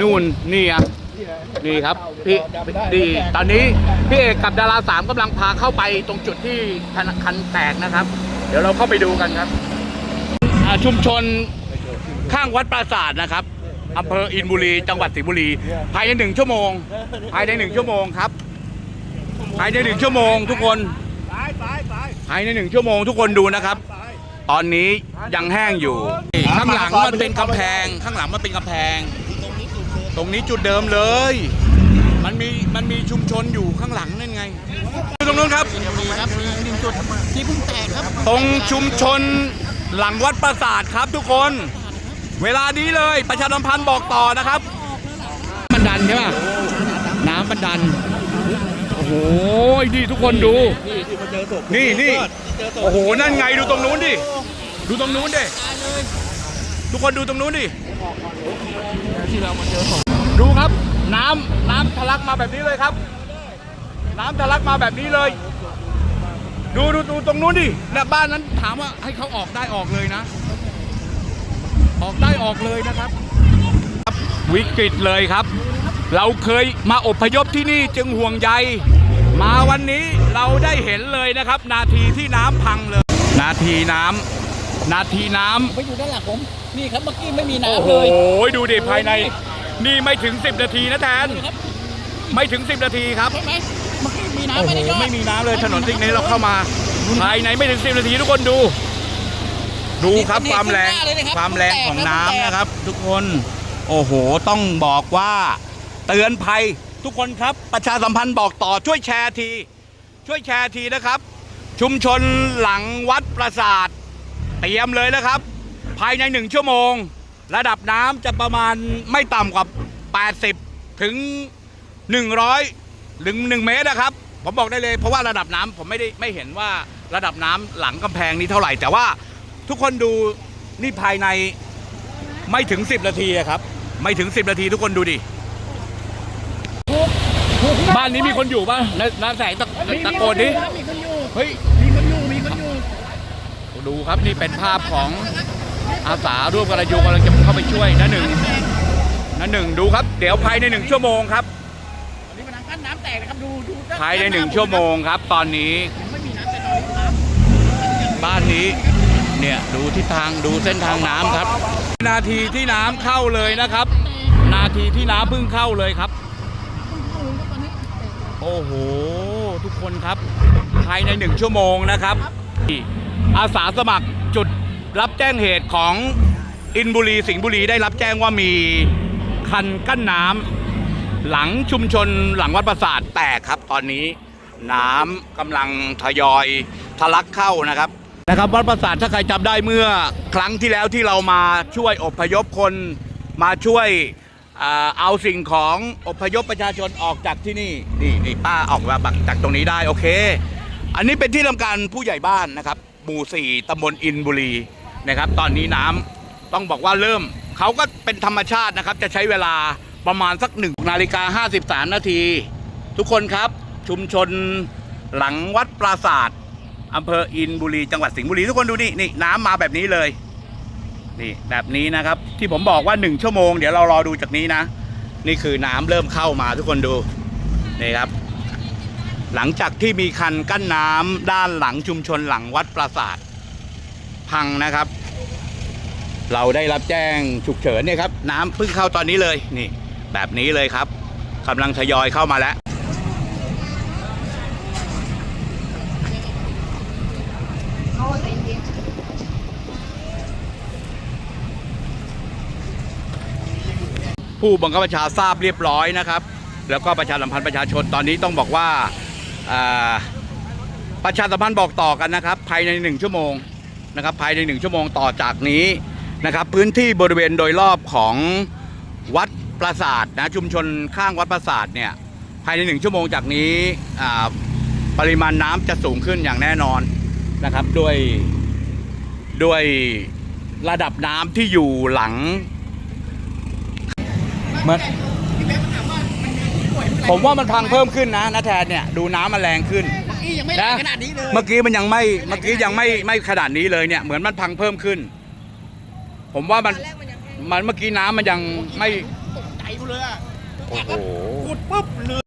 นู่นนี่อะนี่ครับพี่ดีตอนนี้พี่เอกกับดาราสามกำลังพาเข้าไปตรงจุดที่คันคันแตกนะครับ เดี๋ยวเราเข้าไปดูกันครับชุมชนข้างวัดปราสาทนะครับอำเภออินบุรี จังหวัดสิงห์บุรี ภายในหนึ่งชั่วโมง ภายในหนึ่งชั่วโมงครับ ภายในหนึ่งชั่วโมงทุกคนภายในหนึ่งชั่วโมงทุกคนดูนะครับ ตอนนี้ยังแห้งอยู่ ข้างหลังมันเป็นกำแพง ข้างหลังมันเป็นกำแพง ตรงนี้จุดเดิมเลย มันมีมันมีชุมชนอยู่ข้างหลังนั่นไงตรงนู้นครับครับมีหนึ่งจุดที่เพิ่งแตกครับตรงชุมชนหลังวัดปราสาทครับทุกคน เวลานี้เลยประชาสัมพันธ์บอกต่อนะครับ มันดันใช่ป่ะ น้ำมันดัน โอ้โหนี่ทุกคนดู นี่นี่โอ้โห นั่นไงดูตรงนู้นดิ ดูตรงนู้นดิ ทุกคนดูตรงนู้นดิดูครับ น้ำน้ำทะลักมาแบบนี้เลยครับ น้ำทะลักมาแบบนี้เลย ดูดูดูตรงนู้นดิเนี่ยบ้านนั้นถามว่าให้เขาออกได้ออกเลยนะ ออกได้ออกเลยนะครับ วิกฤตเลยครับ เราเคยมาอพยพที่นี่จึงห่วงใยมาวันนี้เราได้เห็นเลยนะครับ นาทีที่น้ำพังเลย นาทีน้ำนาทีน้ำไปอยู่ด้านหลังผม นี่ครับเมื่อกี้ไม่มีโอ้น้ำโหเลยดูดิภายใน นี่ไม่ถึง 10 นาทีนะแทนครับไม่ถึง 10 นาทีครับ ใช่ไหมเมื่อกี้มีน้ำโอ้ไม่โหได้ยอดไม่มีน้ำเลย ถนนสิ่งนี้เราเข้ามา ภายในไม่ถึง 10 นาทีทุกคนดู ดูครับความแรง ความแรงของน้ำนะครับ ทุกคน โอ้โห ต้องบอกว่า เตือนภัยทุกคนครับ ประชาสัมพันธ์บอกต่อช่วยแชร์ที ช่วยแชร์ทีนะครับ ชุมชนหลังวัดปราสาท เตรียมเลยนะครับ ภายในหนึ่งชั่วโมง ระดับน้ำจะประมาณไม่ต่ำกว่า 80 ถึง 100 หรือ 1 เมตรนะครับ ผมบอกได้เลยเพราะว่าระดับน้ำผมไม่ได้ไม่เห็นว่าระดับน้ำหลังกำแพงนี้เท่าไหร่ แต่ว่าทุกคนดูนี่ภายในไม่ถึง 10 นาทีอะครับ ไม่ถึง 10 นาทีทุกคนดูดิ บ้านนี้มีคนอยู่ป่ะนานาแสงตะตะโกนดิ มีคนอยู่ เฮ้ย มีคนอยู่ มีคนอยู่ ดูครับนี่เป็นภาพของ อาสาร่วมกับระยูกำลังจะเข้าไปช่วยนะหนึ่งนะหนึ่งดูครับ เดี๋ยวภายในหนึ่งชั่วโมงครับตอนนี้มันทางกั้นน้ำแตกนะครับดูดูด้ภายในหนึ่งชั่วโมงครับ ตอนนี้ยังไม่มีน้ำแต่ตอนนี้น้ำบ้านนี้เนี่ยดูทิศทางดูเส้นทางน้ำครับ นาทีที่น้ำเข้าเลยนะครับ นาทีที่น้ำเพิ่งเข้าเลยครับ โอ้โห ทุกคนครับ ภายในหนึ่งชั่วโมงนะครับ อาสาสมัครจุด รับแจ้งเหตุของอินบุรีสิงห์บุรีได้รับแจ้งว่ามีคันกั้นน้ำหลังชุมชนหลังวัดปราสาทแตกครับ ตอนนี้น้ำกำลังทยอยทะลักเข้านะครับนะครับ วัดปราสาทถ้าใครจำได้เมื่อครั้งที่แล้วที่เรามาช่วยอพยพคนมาช่วยอ่าเอาสิ่งของอพยพประชาชนออกจากที่นี่นี่นี่ป้าออกมาจากตรงนี้ได้โอเค อันนี้เป็นที่ทำการผู้ใหญ่บ้านนะครับหมู่สี่ตำบลอินบุรี นะครับ ตอนนี้น้ำต้องบอกว่าเริ่มเขาก็เป็นธรรมชาตินะครับ จะใช้เวลาประมาณสักหนึ่งนาฬิกา53 นาที ทุกคนครับชุมชนหลังวัดปราศาสตร์อำเภออินบุรีจังหวัดสิงห์บุรีทุกคนดูนี่นี่น้ำมาแบบนี้เลยนี่แบบนี้นะครับ ที่ผมบอกว่าหนึ่งชั่วโมงเดี๋ยวเรารอดูจากนี้นะ นี่คือน้ำเริ่มเข้ามาทุกคนดูนี่ครับ หลังจากที่มีคันกั้นน้ำด้านหลังชุมชนหลังวัดปราสาท พังนะครับ เราได้รับแจ้งฉุกเฉินเนี่ยครับ น้ำเพิ่งเข้าตอนนี้เลยนี่ แบบนี้เลยครับกำลังทยอยเข้ามาแล้วผู้บังคับบัญชาทราบเรียบร้อยนะครับ แล้วก็ประชาสัมพันธ์ประชาชนตอนนี้ต้องบอกว่าอ่าประชาสัมพันธ์บอกต่อกันนะครับ ภายในหนึ่งชั่วโมง นะครับภายในหนึ่งชั่วโมงต่อจากนี้นะครับพื้นที่บริเวณโดยรอบของวัดปราสาทนะชุมชนข้างวัดปราสาทเนี่ยภายในหนึ่งชั่วโมงจากนี้อ่าปริมาณน้ำจะสูงขึ้นอย่างแน่นอนนะครับด้วยด้วยระดับน้ำที่อยู่หลังเหมือนผมว่ามันพังเพิ่มขึ้นนะนะแทนเนี่ยดูน้ำมันแรงขึ้นเมื่อ กี้ยังไม่แรงขนาดนี้เลย เมื่อกี้มันยังไม่ เมื่อกี้ยังไม่ไม่ขนาดนี้เลยเนี่ย เหมือนมันพังเพิ่มขึ้น ผมว่ามันมันเมื่อกี้น้ำมันยังไม่ ตกใจหมดเลยอะโอ้โห ขุดปุ๊บเรือ